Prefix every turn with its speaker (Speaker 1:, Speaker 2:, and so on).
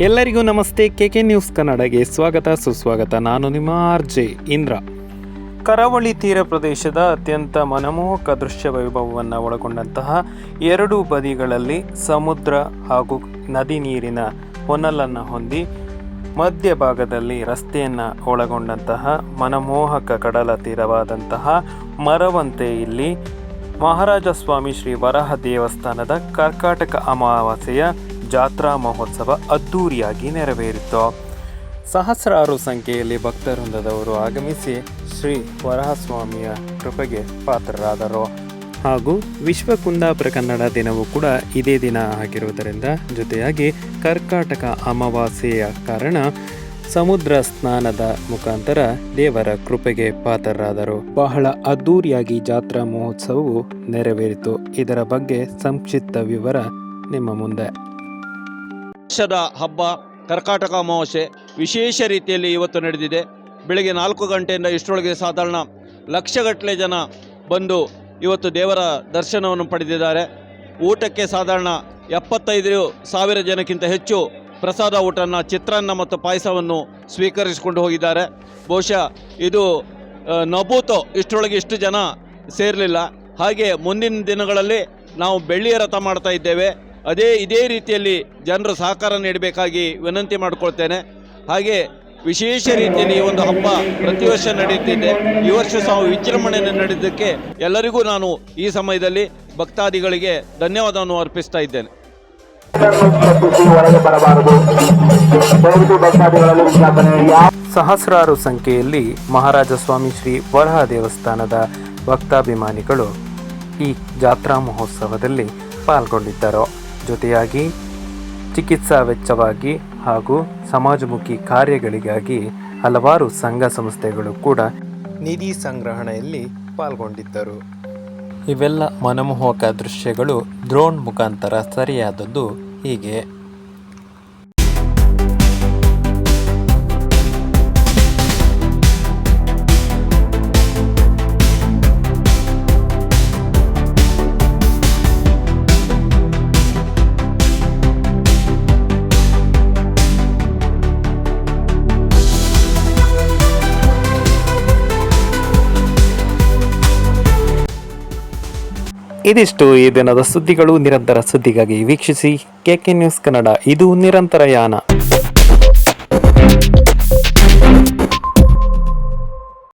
Speaker 1: ಎಲ್ಲರಿಗೂ ನಮಸ್ತೆ. K K news ಕನ್ನಡಗೆ ಸ್ವಾಗತ, ಸುಸ್ವಾಗತ. ನಾನು ನಿಮ್ಮ ಆರ್ ಜೆ ಇಂದ್ರ. ಕರಾವಳಿ ತೀರ ಪ್ರದೇಶದ ಅತ್ಯಂತ ಮನಮೋಹಕ ದೃಶ್ಯ ವೈಭವವನ್ನು ಒಳಗೊಂಡಂತಹ ಎರಡು ಬದಿಗಳಲ್ಲಿ ಸಮುದ್ರ ಹಾಗೂ ನದಿ ನೀರಿನ ಹೊನಲನ್ನು ಹೊಂದಿ ಮಧ್ಯಭಾಗದಲ್ಲಿ ರಸ್ತೆಯನ್ನು ಒಳಗೊಂಡಂತಹ ಮನಮೋಹಕ ಕಡಲ ತೀರವಾದಂತಹ ಮರವಂತೆ ಇಲ್ಲಿ ಮಹಾರಾಜ ಸ್ವಾಮಿ ಶ್ರೀ ವರಹ ದೇವಸ್ಥಾನದ ಕರ್ಕಾಟಕ ಅಮಾವಾಸ್ಯೆಯ ಜಾತ್ರಾ ಮಹೋತ್ಸವ ಅದ್ಧೂರಿಯಾಗಿ ನೆರವೇರಿತು. ಸಹಸ್ರಾರು ಸಂಖ್ಯೆಯಲ್ಲಿ ಭಕ್ತವೃಂದದವರು ಆಗಮಿಸಿ ಶ್ರೀ ವರಹಸ್ವಾಮಿಯ ಕೃಪೆಗೆ ಪಾತ್ರರಾದರು. ಹಾಗೂ ವಿಶ್ವ ಕುಂದಾಪುರ ಕನ್ನಡ ದಿನವೂ ಕೂಡ ಇದೇ ದಿನ ಆಗಿರುವುದರಿಂದ ಜೊತೆಯಾಗಿ ಕರ್ಕಾಟಕ ಅಮಾವಾಸ್ಯೆಯ ಕಾರಣ ಸಮುದ್ರ ಸ್ನಾನದ ಮುಖಾಂತರ ದೇವರ ಕೃಪೆಗೆ ಪಾತ್ರರಾದರು. ಬಹಳ ಅದ್ದೂರಿಯಾಗಿ ಜಾತ್ರಾ ಮಹೋತ್ಸವವು ನೆರವೇರಿತು. ಇದರ ಬಗ್ಗೆ ಸಂಕ್ಷಿಪ್ತ ವಿವರ ನಿಮ್ಮ ಮುಂದೆ.
Speaker 2: ವರ್ಷದ ಹಬ್ಬ ಕರ್ಕಾಟಕ ಅಮಾವಾಸ್ಯೆ ವಿಶೇಷ ರೀತಿಯಲ್ಲಿ ಇವತ್ತು ನಡೆದಿದೆ. ಬೆಳಗ್ಗೆ ನಾಲ್ಕು ಗಂಟೆಯಿಂದ ಇಷ್ಟರೊಳಗೆ ಸಾಧಾರಣ ಲಕ್ಷಗಟ್ಟಲೆ ಜನ ಬಂದು ಇವತ್ತು ದೇವರ ದರ್ಶನವನ್ನು ಪಡೆದಿದ್ದಾರೆ. ಊಟಕ್ಕೆ ಸಾಧಾರಣ ಎಪ್ಪತ್ತೈದು ಸಾವಿರ ಜನಕ್ಕಿಂತ ಹೆಚ್ಚು ಪ್ರಸಾದ ಊಟನ ಚಿತ್ರಾನ್ನ ಮತ್ತು ಪಾಯಸವನ್ನು ಸ್ವೀಕರಿಸಿಕೊಂಡು ಹೋಗಿದ್ದಾರೆ. ಬಹುಶಃ ಇದು ನಬೂತೋ ಇಷ್ಟರೊಳಗೆ ಇಷ್ಟು ಜನ ಸೇರಲಿಲ್ಲ. ಹಾಗೆ ಮುಂದಿನ ದಿನಗಳಲ್ಲಿ ನಾವು ಬೆಳ್ಳಿಯ ರಥ ಮಾಡ್ತಾ ಇದ್ದೇವೆ. ಅದೇ ಇದೇ ರೀತಿಯಲ್ಲಿ ಜನರು ಸಹಕಾರ ನೀಡಬೇಕಾಗಿ ವಿನಂತಿ ಮಾಡಿಕೊಳ್ತೇನೆ. ಹಾಗೆ ವಿಶೇಷ ರೀತಿಯಲ್ಲಿ ಈ ಒಂದು ಹಬ್ಬ ಪ್ರತಿ ವರ್ಷ ನಡೆಯುತ್ತಿದೆ. ಈ ವರ್ಷ ಸಹ ವಿಜೃಂಭಣೆಯನ್ನು ನಡೆದಕ್ಕೆ ಎಲ್ಲರಿಗೂ ನಾನು ಈ ಸಮಯದಲ್ಲಿ ಭಕ್ತಾದಿಗಳಿಗೆ ಧನ್ಯವಾದವನ್ನು ಅರ್ಪಿಸ್ತಾ ಇದ್ದೇನೆ.
Speaker 1: ಸಹಸ್ರಾರು ಸಂಖ್ಯೆಯಲ್ಲಿ ಮಹಾರಾಜ ಸ್ವಾಮಿ ಶ್ರೀ ವರಹ ದೇವಸ್ಥಾನದ ಭಕ್ತಾಭಿಮಾನಿಗಳು ಈ ಜಾತ್ರಾ ಮಹೋತ್ಸವದಲ್ಲಿ ಪಾಲ್ಗೊಂಡಿದ್ದರು. ಜೊತೆಯಾಗಿ ಚಿಕಿತ್ಸಾ ವೆಚ್ಚವಾಗಿ ಹಾಗೂ ಸಮಾಜಮುಖಿ ಕಾರ್ಯಗಳಿಗಾಗಿ ಹಲವಾರು ಸಂಘ ಸಂಸ್ಥೆಗಳು ಕೂಡ ನಿಧಿ ಸಂಗ್ರಹಣೆಯಲ್ಲಿ ಪಾಲ್ಗೊಂಡಿದ್ದರು. ಇವೆಲ್ಲ ಮನಮೋಹಕ ದೃಶ್ಯಗಳು ಡ್ರೋನ್ ಮುಖಾಂತರ ಸರಿಯಾದದ್ದು ಹೀಗೆ. ಇದಿಷ್ಟು ಈ ದಿನದ ಸುದ್ದಿಗಳು. ನಿರಂತರ ಸುದ್ದಿಗಾಗಿ ವೀಕ್ಷಿಸಿ ಕೆಕೆ ನ್ಯೂಸ್ ಕನ್ನಡ. ಇದು ನಿರಂತರ ಯಾನ.